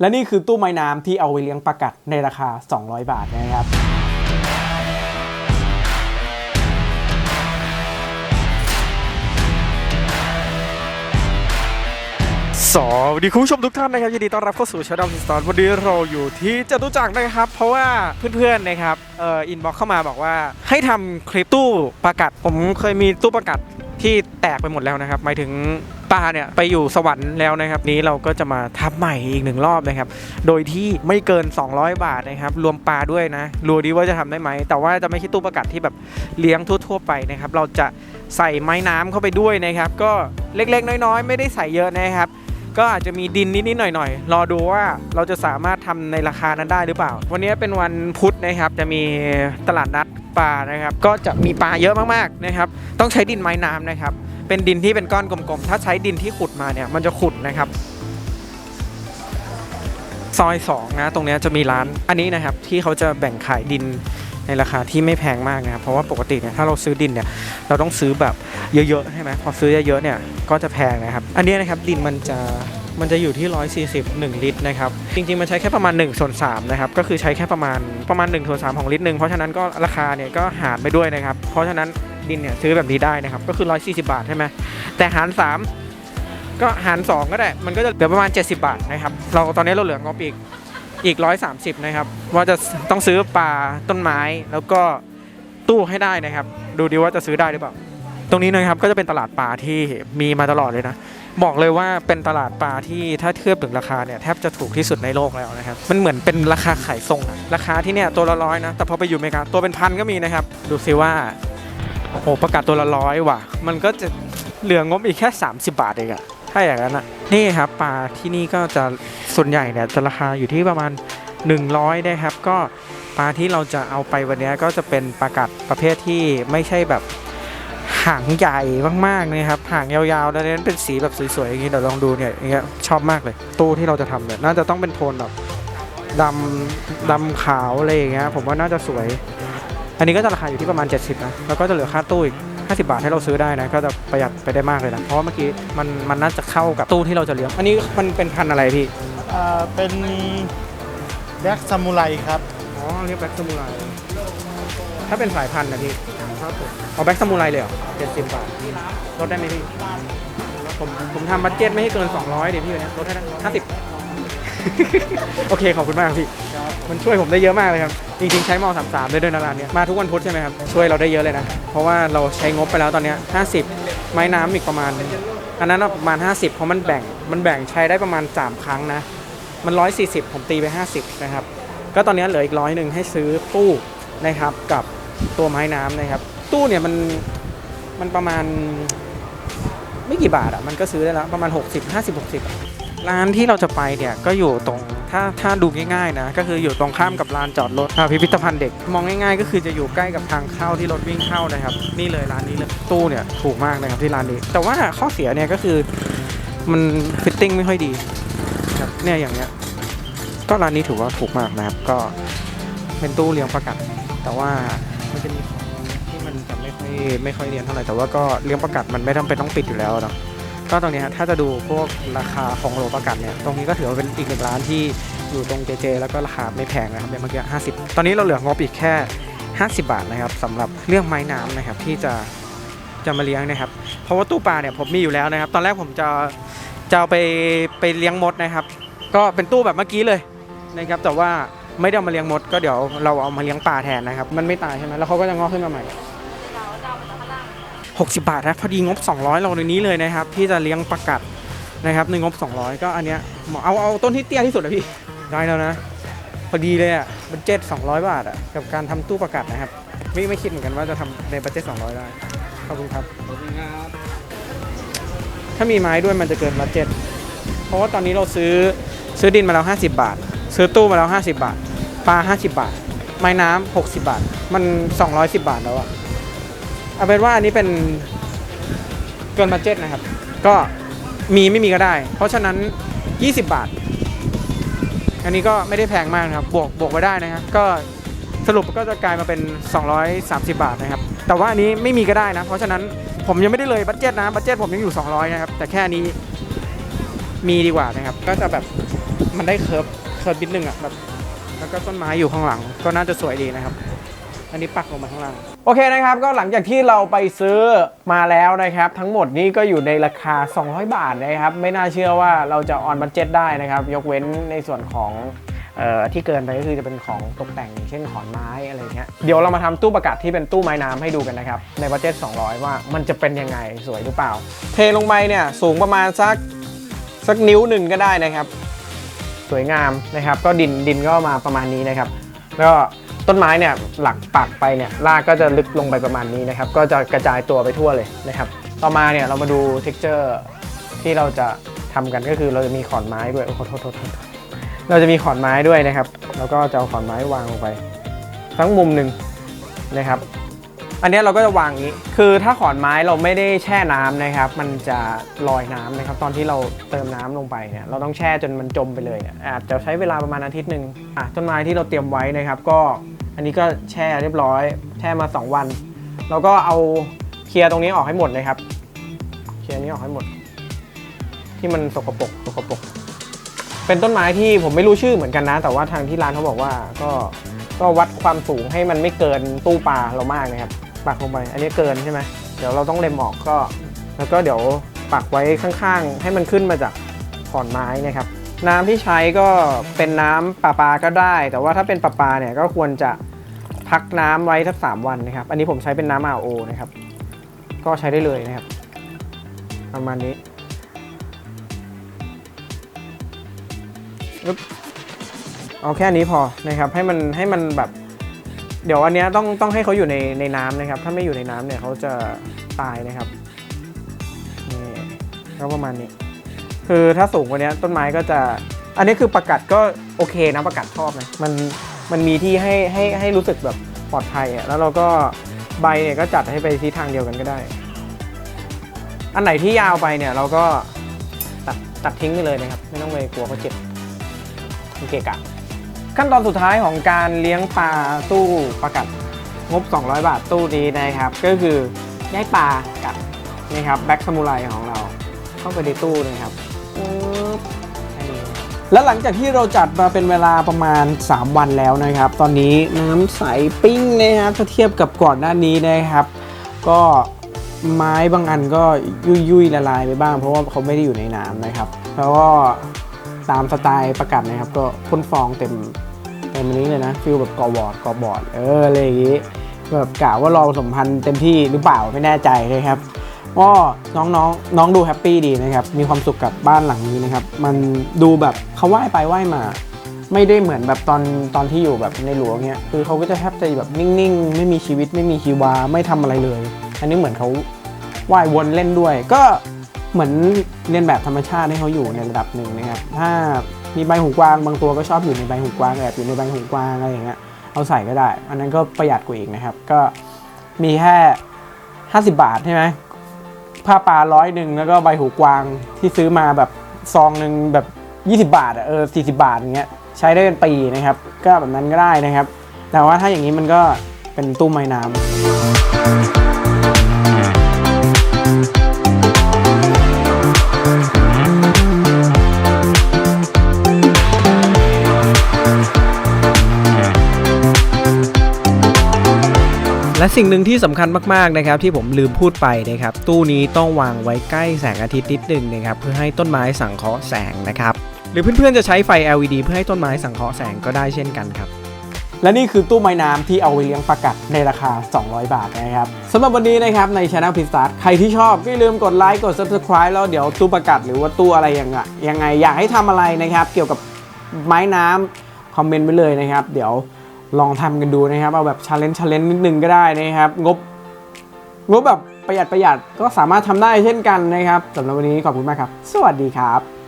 และนี่คือตู้ไม้น้ำที่เอาไว้เลี้ยงปลากัดในราคา 200 บาทนะครับสวัสดีคุณผู้ชมทุกท่านนะครับยินดีต้อนรับเข้าสู่ชาดำสตอร์วันนี้เราอยู่ที่จตุจักรนะครับ เพราะว่าเพื่อนๆนะครับเอ่ออินบ็อกเข้ามาบอกว่าให้ทำคลิปตู้ประกัดผมเคยมีตู้ประกัด ที่แตกไปหมดแล้วนะครับหมายถึงปลาเนี่ยไปอยู่สวรรค์แล้วนะครับนี้เราก็จะมาทำใหม่อีกหนึ่งรอบนะครับ โดยที่ไม่เกิน 200 บาทนะครับ รวมปลาด้วยนะรู้ดีว่าจะทำได้ไหม แต่ว่าจะไม่ใช่ตู้ประกัดที่แบบเลี้ยงทั่ว ๆ ไปนะครับ เราจะใส่ไม้น้ำเข้าไปด้วยนะครับ ก็เล็กๆ น้อยๆ ไม่ได้ใส่เยอะนะครับ ก็อาจจะมีดินนิดๆหน่อยๆรอดูว่าเราจะสามารถทำในราคานั้นได้หรือเปล่า วันนี้เป็นวันพุธนะครับจะมีตลาดนัด ปลานะครับ ก็จะมีปลาเยอะมากๆนะครับ ต้องใช้ดินไม้น้ำนะครับ เป็นดินที่เป็นก้อนกลมๆ ถ้าใช้ดินที่ขุดมาเนี่ยมันจะขุดนะครับ ซอย2นะตรงนี้จะมีร้านอันนี้นะครับที่เขาจะแบ่งขายดินในราคาที่ไม่แพงมากนะครับเพราะว่าปกติเนี่ยถ้าเราซื้อดินเนี่ยเราต้องซื้อแบบเยอะๆใช่ไหมพอซื้อเยอะๆเนี่ยก็จะแพงนะครับ อันนี้นะครับดินมันจะ มันจะอยู่ที่ 140 1ลิตรนะครับ จริงๆ มันใช้แค่ประมาณ1ส่วน3นะครับ ก็คือใช้แค่ประมาณประมาณ1ส่วน3ของลิตรหนึ่ง เพราะฉะนั้นก็ราคาเนี่ยก็หารไปด้วยนะครับ เพราะฉะนั้นดินเนี่ยซื้อแบบนี้ได้นะครับ ก็คือ 140 บาทใช่ไหมแต่หาร 3 ก็หาร 2 ก็ได้ มันก็จะเหลือประมาณ 70 บาทนะครับ เราตอนนี้เราเหลืองบอีกอีก 130 นะครับ ว่าจะต้องซื้อปลาต้นไม้แล้วก็ตู้ให้ได้นะครับ ดูดีว่าจะซื้อได้หรือเปล่า ตรงนี้นะครับก็จะเป็นตลาดปลาที่มีมาตลอดเลยนะ บอกเลยว่าเป็นตลาดปลาที่ถ้าเทียบถึงราคาเนี่ยแทบจะถูกที่สุดในโลกแล้วนะครับ มันเหมือนเป็นราคาขายส่งอะราคาที่เนี่ยตัวละร้อยนะ แต่พอไปอยู่อเมริกาตัวเป็นพันก็มีนะครับ ดูซิว่า โอ้โหประกาศตัวละร้อยว่ะ มันก็จะเหลืองบอีกแค่ 30 บาทเองอะถ้าอย่างนั้นอะนี่ครับปลาที่นี่ก็จะส่วนใหญ่เนี่ยจะราคาอยู่ที่ประมาณ 100นะครับ ก็ปลาที่เราจะเอาไปวันนี้ก็จะเป็นปลากัดประเภทที่ไม่ใช่แบบ หางใหญ่มากๆนะครับหางยาวๆ แล้วเน้นเป็นสีแบบสวยๆอย่างนี้เดี๋ยวลองดูเนี่ยอย่างเงี้ยชอบมากเลย ตู้ที่เราจะทำเนี่ยน่าจะต้องเป็นโทนแบบดำดำขาวอะไรอย่างเงี้ยผมว่าน่าจะสวย อันนี้ก็จะราคาอยู่ที่ประมาณ 70นะแล้วก็จะเหลือค่าตู้อีก50 บาทให้เราซื้อได้นะก็จะประหยัดไปได้มากเลยนะเพราะว่าเมื่อกี้มันมันน่าจะเข้ากับตู้ที่เราจะเลี้ยงอันนี้มันเป็นพันธุ์อะไรพี่อ่าเป็นแบ็กซามูไรครับอ๋อเรียกแบ็กซามูไรถ้าเป็นสายพันธุ์นะพี่ ครับผมเอาแบ็กซามูไรเลยเหรอ70บาทลดได้ไหมพี่ผมผมทำบัตเจ็ตไม่ให้เกิน 200เดี๋ยวพี่วันนี้ลดให้ได้50โอเคขอบคุณมากครับพี่ มันช่วยผมได้เยอะมากเลยครับ จริงๆ ใช้มอ33ได้ด้วยนะร้านเนี้ยมาทุกวันพุธใช่ไหมครับ ช่วยเราได้เยอะเลยนะ เพราะว่าเราใช้งบไปแล้วตอนเนี้ย50ไม้น้ำอีกประมาณ อันนั้นนะประมาณ 50 เพราะมันแบ่งมันแบ่งใช้ได้ประมาณ 3 ครั้งนะ มัน 140 ผมตีไป 50 นะครับ ก็ตอนนี้เหลืออีกร้อยหนึ่งให้ซื้อตู้นะครับกับ ตัวไม้น้ำนะครับ ตู้เนี่ยมันมันประมาณไม่กี่บาทอะมันก็ซื้อได้แล้วประมาณ 60 50 60 ร้านที่เราจะไปเนี่ยก็อยู่ตรงถ้าถ้าดูง่ายๆนะก็คืออยู่ตรงข้ามกับลานจอดรถอ่พิพิธภัณฑ์เด็ก มองง่ายๆ ก็คือจะอยู่ใกล้กับทางเข้าที่รถวิ่งเข้านะครับ นี่เลยร้านนี้เลยตู้เนี่ยถูกมากนะครับที่ร้านนี้ แต่ว่าข้อเสียเนี่ยก็คือมันฟิตติ้งไม่ค่อยดีครับเนี่ยอย่างเงี้ยก็ร้านนี้ถือว่าถูกมากนะครับก็เป็นตู้เลี้ยงประกัดแต่ว่า มันจะมีของที่มันจะไม่ค่อยไม่ค่อยเรียนเท่าไหร่แต่ว่าก็เลี้ยงประกัดมันไม่จำเป็นต้องปิดอยู่แล้วเนาะก็ตรงนี้ถ้าจะดูพวกราคาของโลประกัดเนี่ยตรงนี้ก็ถือว่าเป็นอีกหนึ่งร้านที่อยู่ตรงเจเจแล้วก็ราคาไม่แพงนะครับอย่างเมื่อกี้50ตอนนี้เราเหลืองบอีกแค่ 50 บาทนะครับสำหรับเรื่องไม้น้ำนะครับที่จะจะมาเลี้ยงนะครับ เพราะว่าตู้ปลาเนี่ยผมมีอยู่แล้วนะครับ ตอนแรกผมจะจะไปไปเลี้ยงมดนะครับ ก็เป็นตู้แบบเมื่อกี้เลยนะครับแต่ว่า ไม่ได้เอามาเลี้ยงมด ก็เดี๋ยวเราเอามาเลี้ยงปลาแทนนะครับ มันไม่ตายใช่ไหมแล้วเขาก็จะงอกขึ้นมาใหม่60 บาทนะพอดีงบ 200เราในนี้เลยนะครับ ที่จะเลี้ยงปลากัดนะครับในงบ 200 ก็อันเนี้ยเหมาเอาเอาต้นที่เตี้ยที่สุดเลยพี่ได้แล้วนะพอดีเลยอะบัตเจ็ต200 บาทอะกับการทำตู้ปลากัดนะครับ ไม่ไม่คิดเหมือนกันว่าจะทำในบัตเจ็ต200 ได้ขอบคุณครับขอบคุณครับถ้ามีไม้ด้วยมันจะเกินบัตเจ็ตเพราะว่าตอนนี้เราซื้อซื้อดินมาแล้ว 50 บาท ซื้อตู้มาแล้ว 50 บาท ลา 50 บาท ไม้น้ำ60 บาท มัน 210 บาทแล้วอะเอาเป็นว่าอันนี้เป็นเกินบัตเจ็ตนะครับ ก็มีไม่มีก็ได้ เพราะฉะนั้น 20 บาท อันนี้ก็ไม่ได้แพงมากนะครับ บวกบวกไว้ได้นะครับก็สรุปก็จะกลายมาเป็น 230 บาทนะครับ แต่ว่าอันนี้ไม่มีก็ได้นะ เพราะฉะนั้นผมยังไม่ได้เลยบัตเจ็ตนะ บัตเจ็ตผมยังอยู่ 200 นะครับ แต่แค่นี้มีดีกว่านะครับ ก็จะแบบมันได้เคิร์ฟเคิร์ฟนิดนึงอะแบบ แล้วก็ต้นไม้อยู่ข้างหลัง ก็น่าจะสวยดีนะครับ อันนี้ปักลงมาข้างล่าง โอเคนะครับ ก็หลังจากที่เราไปซื้อมาแล้วนะครับ ทั้งหมดนี้ก็อยู่ในราคา 200 บาทนะครับ ไม่น่าเชื่อว่าเราจะออนบัตเจ็ตได้นะครับ ยกเว้นในส่วนของเอ่อที่เกินไปก็คือจะเป็นของตกแต่งเช่นขอนไม้อะไรเงี้ยเดี๋ยวเรามาทำตู้ประกาศที่เป็นตู้ไม้น้ำให้ดูกันนะครับ ในบัตเจ็ต200 ว่ามันจะเป็นยังไงสวยหรือเปล่า เทลงไปเนี่ยสูงประมาณสักสักนิ้วหนึ่งก็ได้นะครับ สวยงามนะครับ ก็ดินดินก็มาประมาณนี้นะครับ แล้วก็ต้นไม้เนี่ยหลักปักไปเนี่ยรากก็จะลึกลงไปประมาณนี้นะครับ ก็จะกระจายตัวไปทั่วเลยนะครับ ต่อมาเนี่ยเรามาดู t e x t อร์ที่เราจะทำกันก็คือเราจะมีขอนไม้ด้วยโอ้โหโทษโทษโทษเราจะมีขอนไม้ด้วยนะครับ แล้วก็จะเอาขอนไม้วางลงไปทั้งมุมหนึ่งนะครับ อันนี้เราก็จะวางอย่างนี้ คือถ้าขอนไม้เราไม่ได้แช่น้ำนะครับ มันจะลอยน้ำนะครับ ตอนที่เราเติมน้ำลงไปเนี่ย เราต้องแช่จนมันจมไปเลยอาจจะใช้เวลาประมาณอาทิตย์หนึ่งอะต้นไม้ที่เราเตรียมไว้นะครับ ก็อันนี้ก็แช่เรียบร้อย แช่มา 2 วันเราก็เอาเคลียร์ตรงนี้ออกให้หมดเลยครับ เคลียร์นี้ออกให้หมด ที่มันสกปรกสกปรกเป็นต้นไม้ที่ผมไม่รู้ชื่อเหมือนกันนะ แต่ว่าทางที่ร้านเขาบอกว่าก็ก็วัดความสูงให้มันไม่เกินตู้ปลาเรามากนะครับ ปักลงไป อันนี้เกินใช่ไหมเดี๋ยวเราต้องเล็มออกก็ แล้วก็เดี๋ยวปักไว้ข้างๆ ให้มันขึ้นมาจากขอนไม้นะครับ น้ำที่ใช้ก็เป็นน้ำประปาก็ได้ แต่ว่าถ้าเป็นประปาเนี่ยก็ควรจะพักน้ำไว้สักสามวันนะครับ อันนี้ผมใช้เป็นน้ำ RO นะครับ ก็ใช้ได้เลยนะครับ ประมาณนี้ปึ๊บเอาแค่นี้พอนะครับให้มันให้มันแบบ เดี๋ยวอันเนี้ยต้องต้องให้เขาอยู่ในในน้ำนะครับ ถ้าไม่อยู่ในน้ำเนี่ยเขาจะตายนะครับนี่ก็ประมาณนี้ คือถ้าสูงกว่านี้ต้นไม้ก็จะ อันนี้คือประกัดก็โอเคนะประกัดชอบนะมันมันมีที่ให้ให้ให้รู้สึกแบบปลอดภัยอะแล้วเราก็ใบเนี่ยก็จัดให้ไปทิศทางเดียวกันก็ได้ อันไหนที่ยาวไปเนี่ยเราก็ตัดตัดทิ้งไปเลยนะครับ ไม่ต้องไปกลัวเขาเจ็บมันเกะกะ ขั้นตอนสุดท้ายของการเลี้ยงปลาตู้ประกัดงบ 200 บาทตู้นี้นะครับ ก็คือย้ายปลากับนี่ครับแบ็กซามูไรของเรา เข้าไปในตู้นะครับแล้วหลังจากที่เราจัดมาเป็นเวลาประมาณ 3 วันแล้วนะครับ ตอนนี้น้ำใสปิ้งนะครับถ้าเทียบกับก่อนหน้านี้นะครับ ก็ไม้บางอันก็ยุยยุยละลายไปบ้าง เพราะว่าเขาไม่ได้อยู่ในน้ำนะครับ แล้วก็ ตามสไตล์ประกัดนะครับ ก็พ่นฟองเต็มเต็มอันนี้เลยนะฟิลแบบกอบอร์ดกอบอร์ดเอออะไรอย่างงี้แบบกะว่ารอสมพันธ์เต็มที่หรือเปล่าไม่แน่ใจเลยครับก็น้องน้องน้องดูแฮปปี้ดีนะครับ มีความสุขกับบ้านหลังนี้นะครับ มันดูแบบเขาว่ายไปว่ายมา ไม่ได้เหมือนแบบตอนตอนที่อยู่แบบในหลวงเนี้ยคือเขาก็จะแทบจะแบบนิ่งๆ ไม่มีชีวิตไม่มีชีวาไม่ทำอะไรเลย อันนี้เหมือนเขาว่ายวนเล่นด้วย ก็ เหมือนเรียนแบบธรรมชาติให้เขาอยู่ในระดับหนึ่งนะครับ ถ้ามีใบหูกวางบางตัวก็ชอบอยู่ในใบหูกวางแอบอยู่ในใบหูกวางอะไรอย่างเงี้ยเอาใส่ก็ได้ อันนั้นก็ประหยัดกว่าอีกนะครับ ก็มีแค่ 50 บาทใช่ไหมผ้าปลาร้อยหนึ่งแล้วก็ใบหูกวางที่ซื้อมาแบบซองหนึ่งแบบ 20 บาทอะเออ40 บาทอย่างเงี้ยใช้ได้เป็นปีนะครับ ก็แบบนั้นก็ได้นะครับ แต่ว่าถ้าอย่างนี้มันก็เป็นตู้ไม้น้ำ และสิ่งหนึ่งที่สำคัญมากๆนะครับที่ผมลืมพูดไปนะครับตู้นี้ต้องวางไว้ใกล้แสงอาทิตย์นิดนึงนะครับเพื่อให้ต้นไม้สังเคราะห์แสงนะครับหรือเพื่อนๆจะใช้ไฟ LED เพื่อให้ต้นไม้สังเคราะห์แสงก็ได้เช่นกันครับและนี่คือตู้ไม้น้ำที่เอาไว้เลี้ยงปลากัดในราคา 200 บาทนะครับสำหรับวันนี้นะครับในช anel p i n s t a r ใครที่ชอบก็อย่าลืมกดไลค์กด subscribe แล้วเดี๋ยวตู้ปลากัดหรือว่าตู้อะไรยังไงยังไงอยากให้ทำอะไรนะครับ เกี่ยวกับไม้น้ำคอมเมนต์ไว้เลยนะครับ เดี๋ยว ลองทำกันดูนะครับ เอาแบบชาเลนจ์ชาเลนจ์นิดนึงก็ได้นะครับ งบ งบแบบประหยัดประหยัดก็สามารถทำได้เช่นกันนะครับสำหรับวันนี้ขอบคุณมากครับ สวัสดีครับ